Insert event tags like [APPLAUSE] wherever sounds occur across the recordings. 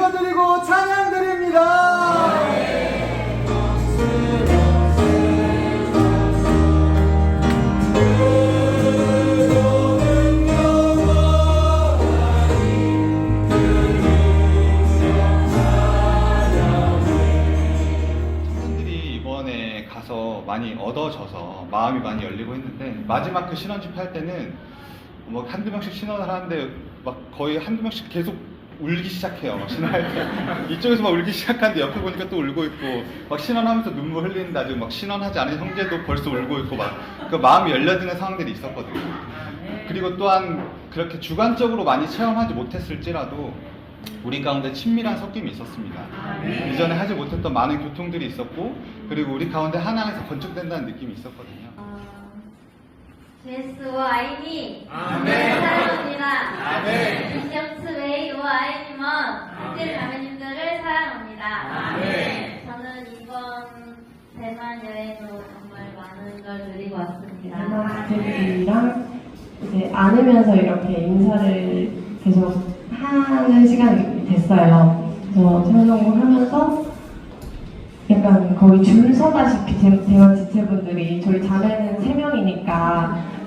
높여드리고 찬양드립니다. 청년들이 이번에 가서 많이 얻어져서 마음이 많이 열리고 했는데 마지막 그 신원집 할 때는 뭐 한두 명씩 신원을 하는데 막 거의 한두 명씩 계속 울기 시작해요. 막 신원할 때 [LAUGHS] 이쪽에서 막 울기 시작하는데 옆에 보니까 또 울고 있고 막 신원하면서 눈물 흘리는데 아직 막 신원하지 않은 형제도 벌써 울고 있고 막 그 마음이 열려드는 상황들이 있었거든요. 그리고 또한 그렇게 주관적으로 많이 체험하지 못했을지라도 우리 가운데 친밀한 섞임이 있었습니다. 이전에 하지 못했던 많은 교통들이 있었고 그리고 우리 가운데 하나에서 건축된다는 느낌이 있었거든요. 어, 제스와 아이니 아멘. 사랑합니다. 아멘. 비셔츠 웨이와 아이님은 국제 자매님들을 사랑합니다. 아멘. 저는 이번 대만 여행으로 정말 많은 걸 누리고 왔습니다. 대마들이랑 이제 안으면서 이렇게 인사를 계속 하는 시간이 됐어요. 그래서 찬송을 하면서 약간 거의 줄 서다시피 대- 대만 지체분들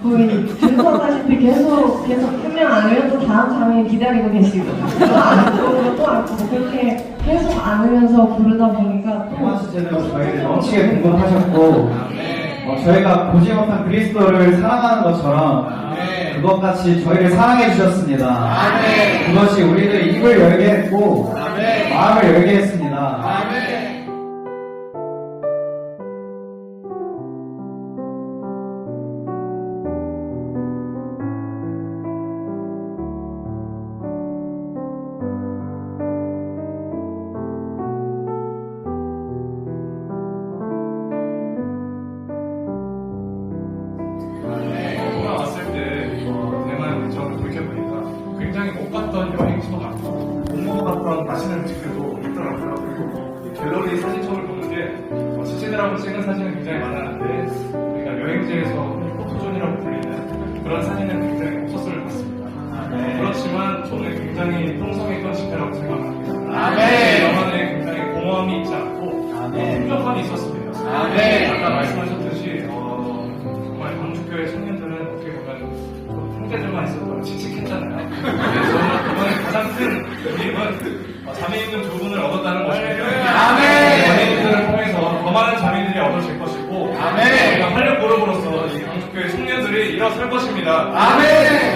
거의 줄 서다시피 계속 계속 한명 안으면 또 다음 자매 기다리고 계시고 또 안고 또 안고 그렇게 계속 안으면서 부르다 보니까 또 대만 주제는 저희를 넘치게 공급하셨고 어, 저희가 보지 못한 그리스도를 사랑하는 것처럼 그것 같이 저희를 사랑해 주셨습니다. 그것이 우리를 입을 열게 했고 마음을 열게 했습니다. 어봤던 맛있는 음식들도 있더라고요. 그리고 이 갤러리 사진첩을 보는데 어, 지체들하고 찍은 사진은 굉장히 많았는데 우리가 여행지에서 포토존이라고 불리는 그런 사진은 굉장히 없었을 것 같습니다. 그렇지만 저는 굉장히 풍성했던 집회라고 생각합니다. 저만의 굉장히 공허함이 있지 않고 풍족함이 있었습니다. 아까 말씀하셨듯이 어, 정말 광주교회 청년들은 어떻게 보면 그 형제들만 있어도 칙칙했잖아요. [LAUGHS] 그래서 저는 이번에 가장 큰 의미는 어, 자매 있는 두 분을 얻었다는 것입니다. 자매님들을 통해서 더 많은 자매들이 얻어질 것이고 우리가 활력 그룹으로서 이 광주교회 청년들이 일어설 것입니다. 그럼